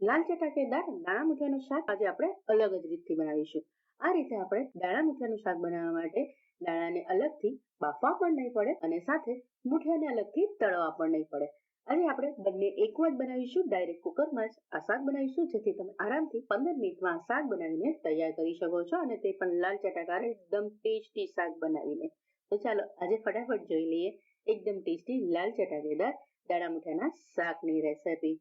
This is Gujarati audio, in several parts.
લાલ ચટાકેદાર દાણા મુઠિયાનું શાક આજે આપણે અલગ જ રીતથી બનાવીશું. આ રીતે આપણે દાણા મુઠિયાનું શાક બનાવવા માટે દાણાને અલગથી બાફવા પણ નહીં પડે અને સાથે મુઠિયાને અલગથી તળવા પણ નહીં પડે. આજે આપણે બંને એકમાં જ બનાવીશું. ડાયરેક્ટ કુકરમાં જ આ શાક બનાવીશું, જેથી તમે આરામથી પંદર મિનિટમાં શાક બનાવીને તૈયાર કરી શકો છો અને તે પણ લાલ ચટાકાર એકદમ ટેસ્ટી શાક બનાવીને. તો ચાલો, આજે ફટાફટ જોઈ લઈએ. એકદમ ટેસ્ટી લાલ ચટાકેદાર દાણા મુઠિયાના શાકની રેસીપી.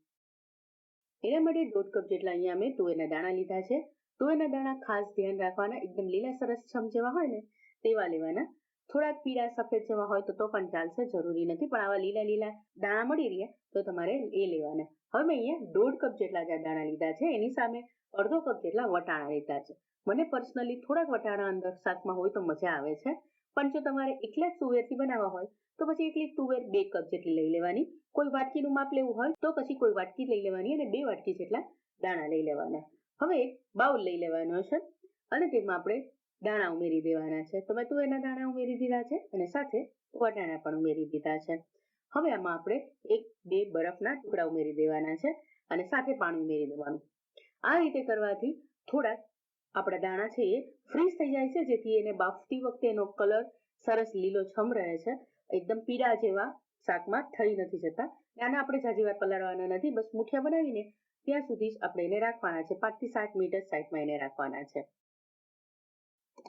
એના માટે દોઢ કપ જેટલા અહીંયા મેં તુવેરના દાણા લીધા છે. તુવેરના દાણા ખાસ ધ્યાન રાખવાના, એકદમ લીલા સરસ છમ જેવા હોય ને, તેવા લેવાના. થોડાક પીળા સફેદ જેવા હોય તો તો પણ ચાલશે, જરૂરી નથી. પણ આવા લીલા લીલા દાણા મળી રહ્યા તો તમારે એ લેવાના. હવે મેં અહીંયા દોઢ કપ જેટલા દાણા લીધા છે. એની સામે અડધો કપ જેટલા વટાણા લીધા છે. મને પર્સનલી થોડાક વટાણા અંદર શાકમાં હોય તો મજા આવે છે. પણ જો તમારે એકલા જ તુવેરથી બનાવવા હોય, તો પછી એકલી તુવેર બે કપ જેટલી લઈ લેવાની. કોઈ વાટકીનું માપ લેવું હોય, તો પછી કોઈ વાટકી લઈ લેવાની અને બે વાટકી જેટલા દાણા લઈ લેવાના. હવે બાઉલ લઈ લેવાનો છે અને તેમાં આપણે દાણા ઉમેરી દેવાના છે. તો મેં તુવેરના દાણા ઉમેરી દીધા છે અને સાથે વટાણા પણ ઉમેરી દીધા છે. હવે આમાં આપણે એક, બે બરફના ટુકડા ઉમેરી દેવાના છે અને સાથે પાણી ઉમેરી દેવાનું. આ રીતે કરવાથી થોડાક આપણા દાણા છે એ ફ્રીઝ થઈ જાય છે, જેથી એને બાફતી વખતે એનો કલર સરસ લીલો છમ રહે છે. એકદમ પીળા જેવા શાકમાં થઈ નથી જતા. આને આપણે જાજી વાર પલાળવાના નથી, બસ મુઠિયા બનાવીને ત્યાં સુધી જ આપણે એને રાખવાના છે. પાંચથી સાત મિનિટ સાઈડમાં એને રાખવાના છે.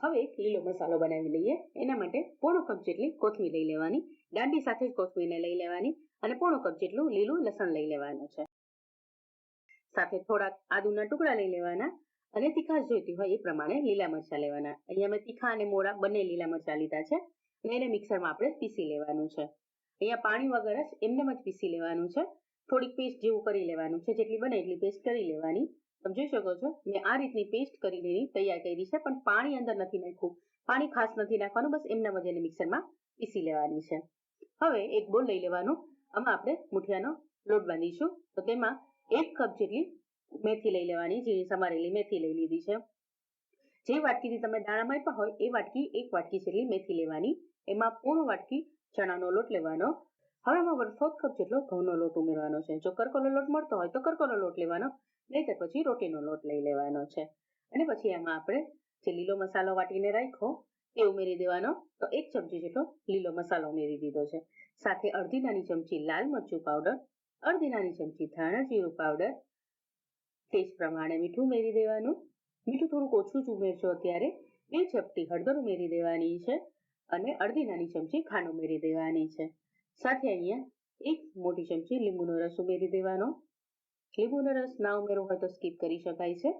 હવે એક લીલો મસાલો બનાવી લઈએ. એના માટે પોણો કપ જેટલી કોથમીર લઈ લેવાની. દાંડી સાથે જ કોથમીરને લઈ લેવાની અને પોણો કપ જેટલું લીલું લસણ લઈ લેવાનું છે. સાથે થોડાક આદુના ટુકડા લઈ લેવાના. અને તીખાશ જોઈતી હોય એ પ્રમાણે લીલા મરચા લેવાના. અહીંયા મેં તીખા અને મોડા બંને લીલા મરચા લીધા છે અને એને મિક્સરમાં આપણે પીસી લેવાનું છે. અહીંયા પાણી વગર જ એમને જ પીસી લેવાનું છે. થોડીક પેસ્ટ જેવું કરી લેવાનું છે. જેટલી બને એટલી પેસ્ટ કરી લેવાની. તમે જોઈ શકો છો, મેં આ રીતની પેસ્ટ કરીને એની તૈયાર કરી છે, પણ પાણી અંદર નથી નાખ્યું. પાણી ખાસ નથી નાખવાનું, બસ એમના જ એને મિક્સરમાં પીસી લેવાની છે. હવે એક બોલ લઈ લેવાનું. આમાં આપણે મુઠિયાનો લોટ બાંધીશું. તો તેમાં એક કપ જેટલી મેથી લઈ લેવાની, જે સમારેલી મેથી લઈ લીધી છે. જે વાટકીથી તમે દાણા માપ્યા હોય, એ વાટકી, એક વાટકી જેટલી મેથી લેવાની. એમાં પૂર્ણ વાટકી ચણાનો લોટ લેવાનો. હવે આમાં વન કપ જેટલો ઘઉંનો લોટ ઉમેરવાનો છે. જો કરકોલો લોટ મળતો હોય તો કરકોલો લોટ લેવાનો, નહીતર પછી રોટીનો લોટ લઈ લેવાનો છે. અને પછી એમાં આપણે જે લીલો મસાલો વાટીને રાખ્યો, એ ઉમેરી દેવાનો. તો એક ચમચી જેટલો લીલો મસાલો ઉમેરી દીધો છે. સાથે અડધી નાની ચમચી લાલ મરચું પાવડર અડધી નાની ચમચી ધાણા જીરું પાવડર ટેસ્ટ પ્રમાણે મીઠું ઉમેરી દેવાનું. મીઠું થોડુંક ઓછું જ ઉમેરશો અત્યારે. બે ચપટી હળદર ઉમેરી દેવાની છે અને અડધી નાની ચમચી ખાંડ ઉમેરી દેવાની છે. સાથે અહીંયા એક મોટી ચમચી લીંબુનો રસ ઉમેરી દેવાનો. લીંબુનો રસ ના ઉમેરવો હોય તો સ્કીપ કરી શકાય છે.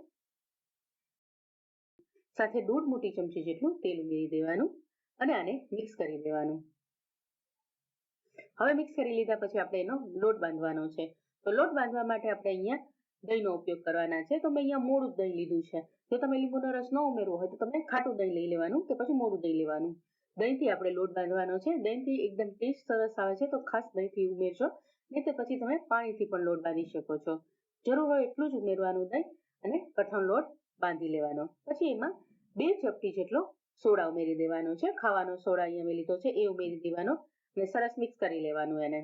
સાથે દોઢ મોટી ચમચી જેટલું તેલ ઉમેરી દેવાનું અને આને મિક્સ કરી દેવાનું. હવે મિક્સ કરી લીધા પછી આપણે એનો લોટ બાંધવાનો છે. તો લોટ બાંધવા માટે આપણે અહીંયા દહીંનો ઉપયોગ કરવાના છે. તો મેં અહીંયા મોડું દહીં લીધું છે. જો તમે લીંબુનો રસ ન ઉમેરવો હોય તો તમે ખાટું દહીં લઈ લેવાનું કે પછી મોડું દહીં લેવાનું. દહીંથી આપણે લોટ બાંધવાનો છે. દહીંથી એકદમ ટેસ્ટ સરસ આવે છે. તો ખાસ દહીંથી ઉમેરજો. નહીં તો પછી તમે પાણીથી પણ લોટ બાંધી શકો છો. જરૂર હોય એટલું જ ઉમેરવાનું દહીં અને કઠણ લોટ બાંધી લેવાનો. પછી એમાં બે ચપટી જેટલો સોડા ઉમેરી દેવાનો છે. ખાવાનો સોડા અહીંયા મેં લીધો છે. એ ઉમેરી દેવાનો અને સરસ મિક્સ કરી લેવાનું એને.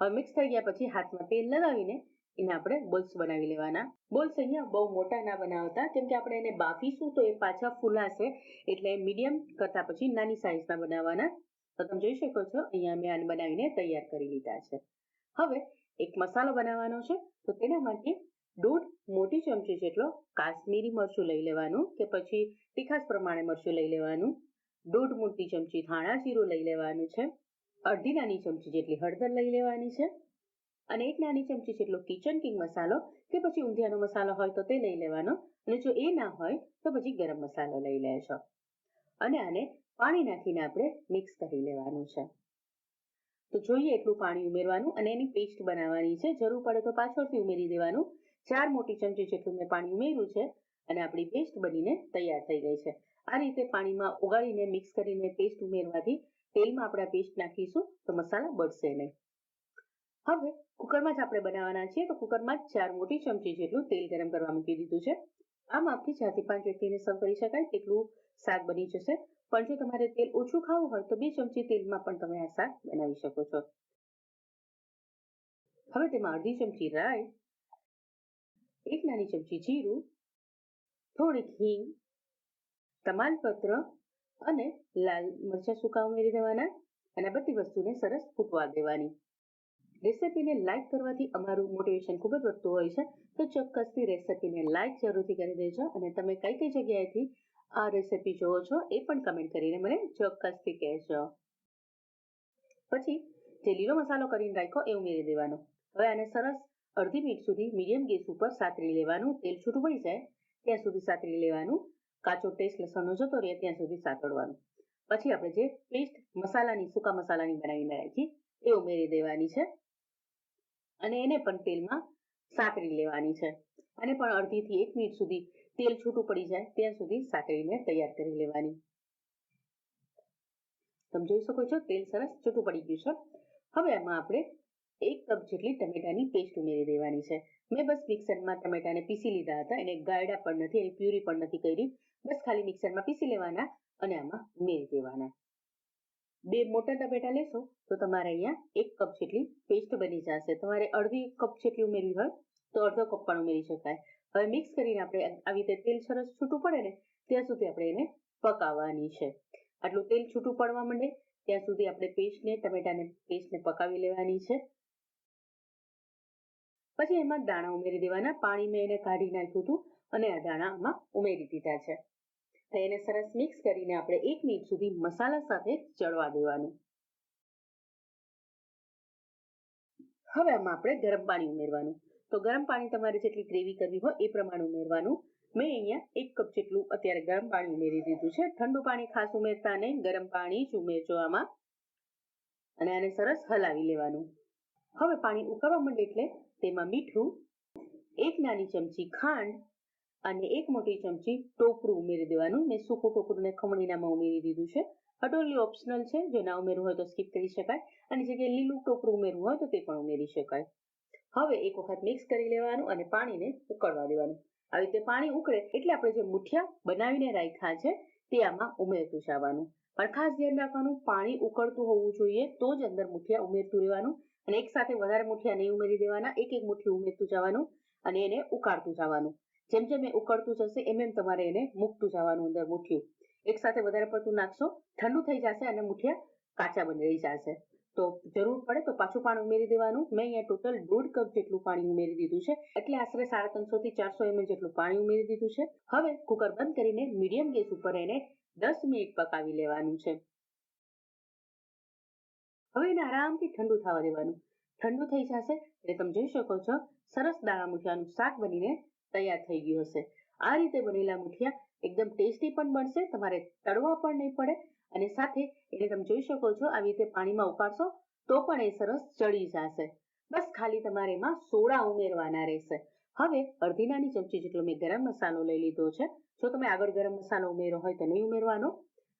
હવે મિક્સ થઈ ગયા પછી હાથમાં તેલ લગાવીને એને આપણે બોલ્સ બનાવી લેવાના. બોલ્સ અહીંયા બહુ મોટા ના બનાવતા, કેમ કે આપણે એને બાફીશું તો એ પાછા ફૂલાશે, એટલે મીડિયમ કરતા પછી નાની સાઇઝના બનાવવાના. તો તમે જોઈ શકો છો, અહીંયા મેં આને બનાવીને તૈયાર કરી લીધા છે. હવે એક મસાલો બનાવવાનો છે, તો તેના માટે દોઢ મોટી ચમચી જેટલો કાશ્મીરી મરચું લઈ લેવાનું કે પછી તીખાસ પ્રમાણે મરચું લઈ લેવાનું. દોઢ મોટી ચમચી ધાણા જીરું લઈ લેવાનું છે. અડધી નાની ચમચી જેટલી હળદર લઈ લેવાની છે અને એક નાની ચમચી જેટલો કિચન કિંગ મસાલો કે પછી ઊંધિયાનો મસાલો હોય તો તે લઈ લેવાનો અને જો એ ના હોય તો પછી ગરમ મસાલો લઈ લેશો અને આને પાણી નાખીને આપણે મિક્સ કરી લેવાનું છે. તો જોઈએ એટલું પાણી ઉમેરવાનું અને એની પેસ્ટ બનાવવાની છે. જરૂર પડે તો પાછળથી ઉમેરી દેવાનું. ચાર મોટી ચમચી જેટલું મેં પાણી ઉમેર્યું છે અને આપણી પેસ્ટ બનીને તૈયાર થઈ ગઈ છે. આ રીતે પાણીમાં ઓગાળીને મિક્સ કરીને પેસ્ટ ઉમેરવાથી તેલમાં આપણે પેસ્ટ નાખીશું તો મસાલા બળશે નહીં. હવે કુકરમાં જ આપણે બનાવવાના છીએ તો કુકરમાં ચાર મોટી ચમચી જેટલું તેલ ગરમ કરવા મૂકી દીધું છે. આ માપથી ચારથી પાંચ વ્યક્તિને સર્વ કરી શકાય તેટલું શાક બની જશે. પણ જો તમારે તેલ ઓછું ખાવું હોય તો બે ચમચી તેલમાં પણ તમે આ શાક બનાવી શકો છો. હવે તેમાં અડધી ચમચી રાઈ, એક નાની ચમચી જીરું, થોડીક હિંગ, તમાલપત્ર અને લાલ મરચાં સૂકા ઉમેરી દેવાના અને બધી વસ્તુને સરસ ફૂટવા દેવાની. રેસિપીને લાઈક કરવાથી અમારું મોટિવેશન ખૂબ જ વધતું હોય છે. તો ચોક્કસથી રેસિપીને લાઈક જરૂરથી કરી દેજો અને તમે કઈ કઈ જગ્યાએથી આ રેસિપી જોવો છો એ પણ કમેન્ટ કરીને મને ચોક્કસથી કહેજો. પછી જે લીલો મસાલો કરીને રાખ્યો એ ઉમેરી દેવાનો. હવે આને સરસ અડધી મિનિટ સુધી મીડિયમ ગેસ ઉપર સાતરી લેવાનું. તેલ છૂટું પડી જાય ત્યાં સુધી સાતરી લેવાનું. કાચો ટેસ્ટ લસણનો જતો રહે ત્યાં સુધી સાતડવાનું પછી આપણે જે પેસ્ટ મસાલાની, સૂકા મસાલાની બનાવીને રાખી એ ઉમેરી દેવાની છે. અને એને પણ તેલમાં સાતરી લેવાની છે. અને પણ અડધીથી એક મિનિટ સુધી તેલ છૂટું પડી જાય, ત્યાં સુધી સાતરીને તૈયાર કરી લેવાની. તમે જોઈ શકો છો, તેલ સરસ છૂટું પડી ગયું છે. હવે આમાં આપણે એક કપ જેટલી ટમેટાની પેસ્ટ ઉમેરી દેવાની છે. મેં બસ મિક્સરમાં ટમેટાને પીસી લીધા હતા, એને ગાયડા પણ નથી, એની પ્યુરી પણ નથી કરી. બસ ખાલી મિક્સરમાં પીસી લેવાના અને આમાં ઉમેરી દેવાના. બે મોટા ટમેટા લેશો તો તમારે અહીંયા એક કપ જેટલી પેસ્ટ બની જશે. તમારે અડધી કપ જેટલી ઉમેરવી હોય તો અડધો કપ પણ ઉમેરી શકાય. હવે મિક્સ કરીને આપણે આવી રીતે તેલ સરસ છૂટું પડે ને ત્યાં સુધી આપણે એને પકાવવાની છે. આટલું તેલ છૂટું પડવા માંડે ત્યાં સુધી આપણે પેસ્ટને, ટમેટાને, પેસ્ટને પકાવી લેવાની છે. પછી એમાં દાણા ઉમેરી દેવાના. પાણી મેં એને કાઢી નાખ્યું હતું અને આ દાણા આમાં ઉમેરી દીધા છે. એને સરસ મિક્સ કરીને આપણે એક મિનિટ સુધી મસાલા સાથે ચડવા દેવાનું. હવે આમાં આપણે ગરમ પાણી ઉમેરવાનું. તો ગરમ પાણી તમારે જેટલી ગ્રેવી કરવી હોય એ પ્રમાણે ઉમેરવાનું. મેં અહીંયા એક કપ જેટલું અત્યારે ગરમ પાણી ઉમેરી દીધું છે. ઠંડુ પાણી ખાસ ઉમેરતા નહીં, ગરમ પાણી જ ઉમેરજો આમાં. અને આને સરસ હલાવી લેવાનું. હવે પાણી ઉકળવા માંડે એટલે તેમાં મીઠું, એક નાની ચમચી ખાંડ અને એક મોટી ચમચી ટોપરું ઉમેરી દેવાનું. મેં સૂકું ટોપરું ખમણીનામાં ઉમેરી દીધું છે. અટોલી ઓપ્શનલ છે. જો ના ઉમેરવું હોય તો સ્કીપ કરી શકાય. અને જગ્યાએ લીલું ટોપરું ઉમેરવું હોય તો તે પણ ઉમેરી શકાય. હવે એક વખત મિક્સ કરી લેવાનું અને પાણીને ઉકળવા દેવાનું. આવી રીતે પાણી ઉકળે એટલે આપણે જે મુઠિયા બનાવીને રાખ્યા છે તે આમાં ઉમેરતું જવાનું. પણ ખાસ ધ્યાન રાખવાનું, પાણી ઉકળતું હોવું જોઈએ તો જ અંદર મુઠિયા ઉમેરતું રહેવાનું. અને એક સાથે વધારે મુઠિયા નહીં ઉમેરી દેવાના એક એક મુઠ્ઠી ઉમેરતું જવાનું અને એને ઉકાળતું જવાનું. જેમ જેમ એ ઉકળતું જશે, એમ એમ તમારે એને મૂકતું જવાનું અંદર મુઠ્ઠિયું એક સાથે વધારે પડતું નાખશો, ઠંડુ થઈ જશે અને મુઠિયા કાચા બની રહી જશે. તો જરૂર પડે તો પાછું પાણી ઉમેરી દેવાનું. મેં અહીંયા ટોટલ દોઢ કપ જેટલું પાણી ઉમેરી દીધું છે. એટલે આશરે સાડા ત્રણસો થી ચારસો એમએલ જેટલું પાણી ઉમેરી દીધું છે. હવે કુકર બંધ કરીને મીડિયમ ગેસ ઉપર એને દસ મિનિટ પકાવી લેવાનું છે. હવે એને આરામથી ઠંડુ થવા દેવાનું. ઠંડુ થઈ જશે એટલે તમે જોઈ શકો છો, સરસ દાણા મુઠિયાનું શાક બનીને તૈયાર થઈ ગયું હશે. આ રીતે બનેલા મુઠિયા એકદમ ટેસ્ટી પણ બનશે, તમારે તળવા પણ નહીં પડે અને સાથે એટલે તમે જોઈ શકો છો, આવી રીતે પાણીમાં ઉકાળશો તો પણ એ સરસ ચડી જશે. બસ ખાલી તમારે એમાં સોડા ઉમેરવાના રહેશે. હવે અડધી નાની ચમચી જેટલો મેં ગરમ મસાલો લઈ લીધો છે. જો તમે આગળ ગરમ મસાલો ઉમેરો હોય તો નહીં ઉમેરવાનો.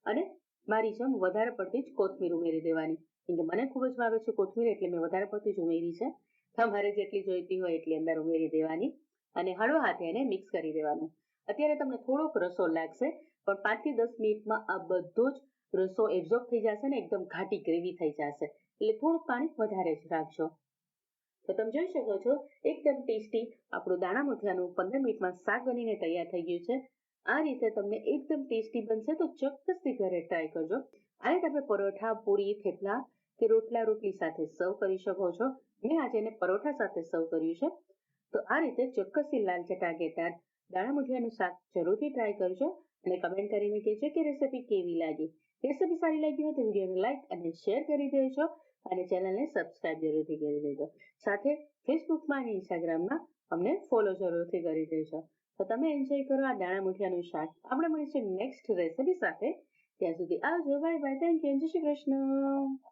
અને મારી જેમ વધારે પડતી જ કોથમીર ઉમેરી દેવાની. કેમ કે મને ખૂબ જ ભાવે છે કોથમીર, એટલે મેં વધારે પડતી જ ઉમેરી છે. તમારે જેટલી જોઈતી હોય એટલી અંદર ઉમેરી દેવાની. અને હળવા હાથે એને મિક્સ કરી દેવાનું. અત્યારે તમને થોડોક રસો લાગશે, પણ પાંચથી દસ મિનિટમાં આ બધો જ રસો એબ્ઝોર્બ થઈ જશે ને એકદમ ઘાટી ગ્રેવી થઈ જશે. એટલે થોડું પાણી વધારે જ રાખજો. તો તમે જોઈ શકો છો, એકદમ ટેસ્ટી આપણું દાણા મુઠિયાનું પંદર મિનિટમાં શાક બનીને તૈયાર થઈ ગયું છે. આ રીતે તમને એકદમ ટેસ્ટી બનશે તો ચોક્કસથી ઘરે ટ્રાય કરજો. આ આપણે પરોઠા, પૂરી, થેપલા કે રોટલા રોટલી સાથે સર્વ કરી શકો છો. મેં આજે એને પરોઠા સાથે સર્વ કર્યું છે. તો આ રીતે ચોક્કસથી લાલ ચટાકેદાર દાણા મુઠિયાનું શાક જરૂરથી ટ્રાય કરજો અને કમેન્ટ કરીને કહેજો કે રેસીપી કેવી લાગી. રેસીપી સારી લાગી હોય તો વિડીયોને લાઈક અને શેર કરી દેજો અને ચેનલને સબસ્ક્રાઇબ જરૂરથી કરી દેજો. સાથે ફેસબુકમાં અને ઇન્સ્ટાગ્રામમાં અમને ફોલો જરૂરથી કરી દેજો. તો તમે એન્જોય કરો આ દાણા મુઠિયાનું શાક. આપણે મળીશું નેક્સ્ટ રેસીપી સાથે. ત્યાં સુધી આવજો. બાય બાય થેન્ક યુ જય શ્રી કૃષ્ણ.